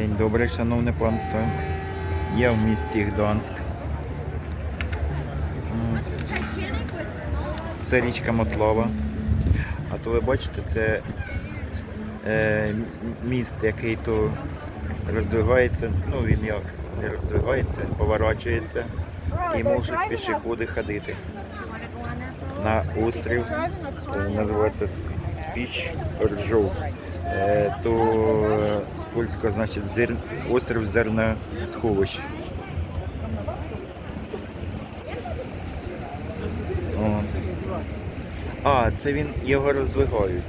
День добрий, шановне панство. Я в місті Гданськ. Це річка Мотлова. А то ви бачите, це е, міст, який то роздвигається, ну він як не роздвигається, поворачується і можуть пішоходи ходити на острів, називається Спіч Ржов. Е, То е, з польського значить зер... острів зерносховищ. О. А, це він його роздвигають.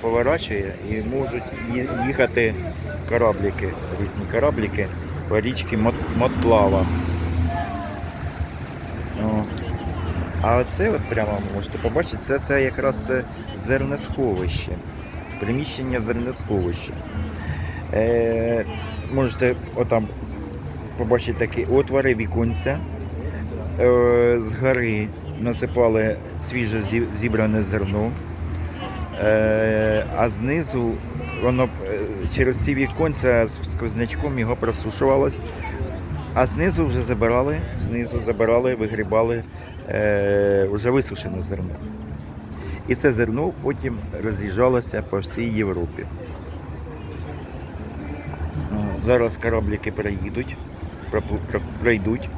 Поворачує і можуть їхати корабліки, різні корабліки по річці Мот- Мотлава. О. А оце от прямо можете побачити, це, це якраз це зерносховище. Приміщення зерносховища. Е, можете отам побачити такі отвори, віконця. Е, з гори насипали свіже зібране зерно. Е, а знизу воно е, через ці віконця з сквознячком його просушувалось. А знизу вже забирали, знизу забирали, вигрібали е, вже висушене зерно. І це зерно потім роз'їжджалося по всій Європі. Зараз корабліки переїдуть, пропл- про- пройдуть,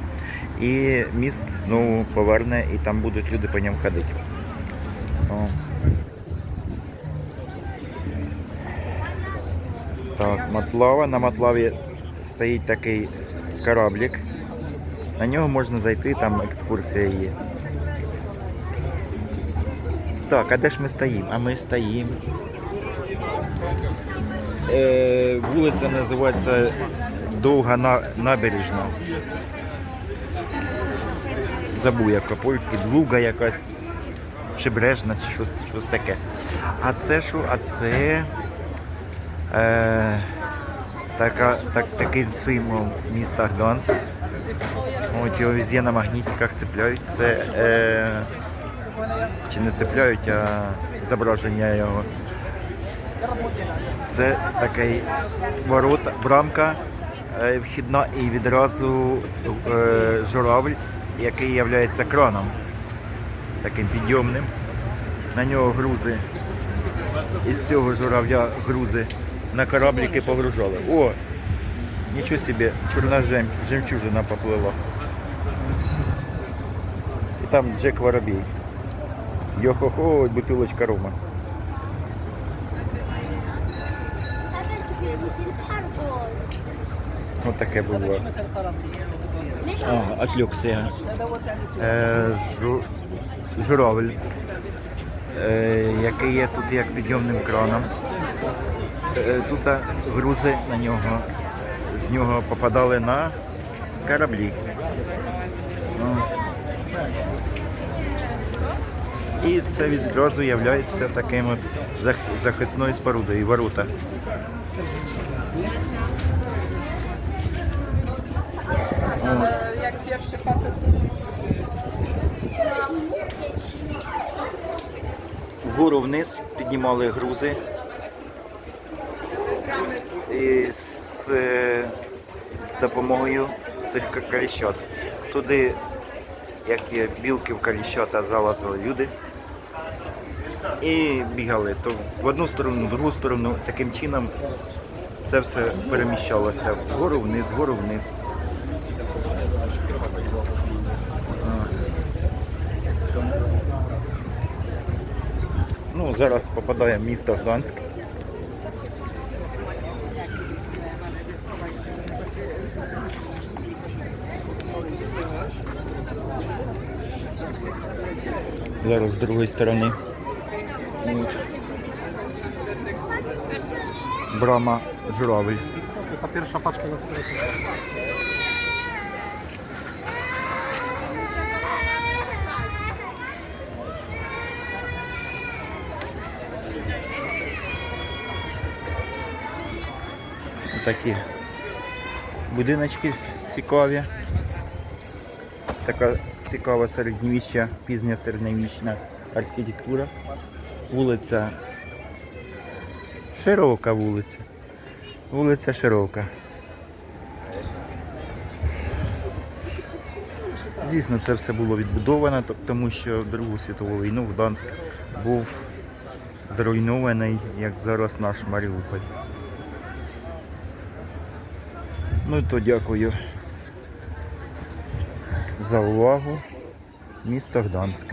і міст знову поверне, і там будуть люди по ньому ходити. Так, Матлава. На Матлаві стоїть такий кораблік. На нього можна зайти, там екскурсія є. Так, а де ж ми стоїмо? А ми стоїмо. Е, вулиця називається Довга на, набережна. Забув як по-польськи, Длуга якась прибережна чи щось, щось таке. А це що? А це е, така, так, такий символ міста Гданськ. От його везде на магнітиках цепляють. Це е, чи не цепляють, а зображення його. Це такий ворота, брамка е, вхідна і відразу е, журавль, який є краном, таким підйомним. На нього грузи. Із цього журавля грузи на корабліки погружали. О! Нічого собі, чорна жем, жемчужина поплила. І там Джек Воробій. Йо-хо-хо, бутилочка рома. Ось таке було. А, отвлекся я. Е, жу, журавель, е, який є тут як підйомним краном. Е, тут грузи на нього, з нього попадали на кораблі. І це відразу є таким от захисною спорудою. Ворота. Jak pierwszy facet Вгору вниз піднімали грузи. І з, е, з допомогою цих ка- Туди, як білки в коліщата, залазили люди і бігали то в одну сторону, в другу сторону. Таким чином це все переміщалося вгору вниз, вгору вниз. Ну, зараз попадає в місто Гданськ. Зараз з другої сторони. От. Брама pierwsza paczka na stole. Такі будиночки цікаві. Така цікава середньовіччя, пізня середньовічна архітектура. Вулиця, широка вулиця. Вулиця широка. Звісно, це все було відбудовано, тому що Другу світову війну Гданськ був зруйнований, як зараз наш Маріуполь. Ну то дякую за увагу. Місто Гданськ.